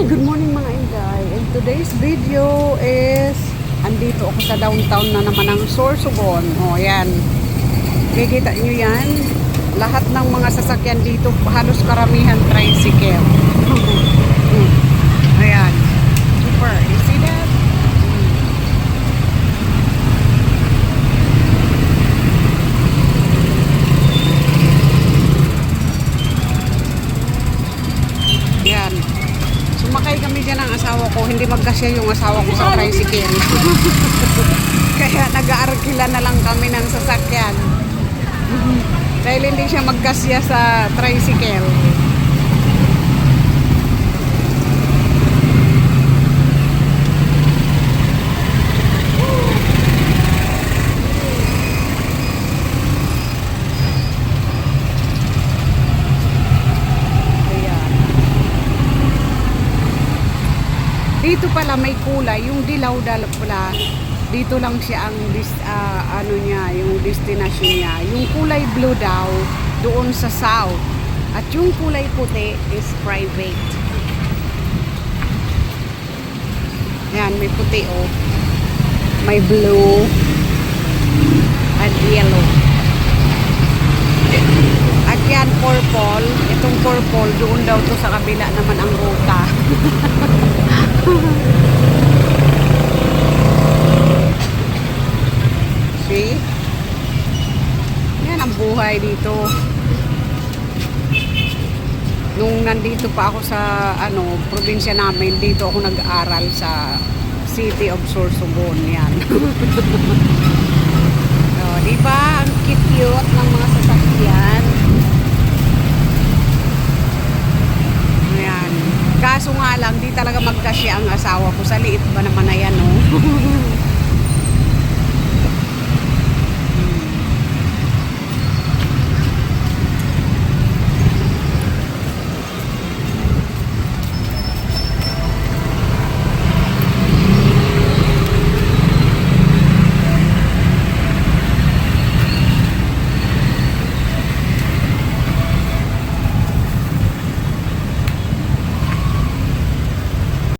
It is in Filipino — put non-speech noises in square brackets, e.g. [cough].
Hi, good morning mga Inday. And today's video is andito ako sa downtown na naman ng Sorsogon. O, yan. Kikita nyo yan. Lahat ng mga sasakyan dito, halos karamihan tricycle. Dyan ng asawa ko. Hindi magkasya yung asawa ko sa tricycle. [laughs] Kaya nag-aarkila na lang kami ng sasakyan. [laughs] Dahil hindi siya magkasya sa tricycle. Dito pala may kulay, yung dilaw dal pala. Dito lang siya ang dis, ah, ano niya, yung destination niya. Yung kulay blue daw doon sa south. At yung kulay puti is private. Yan, may puti oh. May blue and yellow. At yan, purple. Itong purple, doon daw to sa kabila naman ang ruta. [laughs] See? Yan ang buhay dito. Nung nandito pa ako sa ano, probinsya namin, dito ako nag-aaral sa City of Sorsogon. Yan. [laughs] oh, di ba? Ang cute ng mga sasakyan. Ayan. Kaso nga lang, di talaga magkasya ang asawa ko. Sa liit ba naman na yan, oh. [laughs]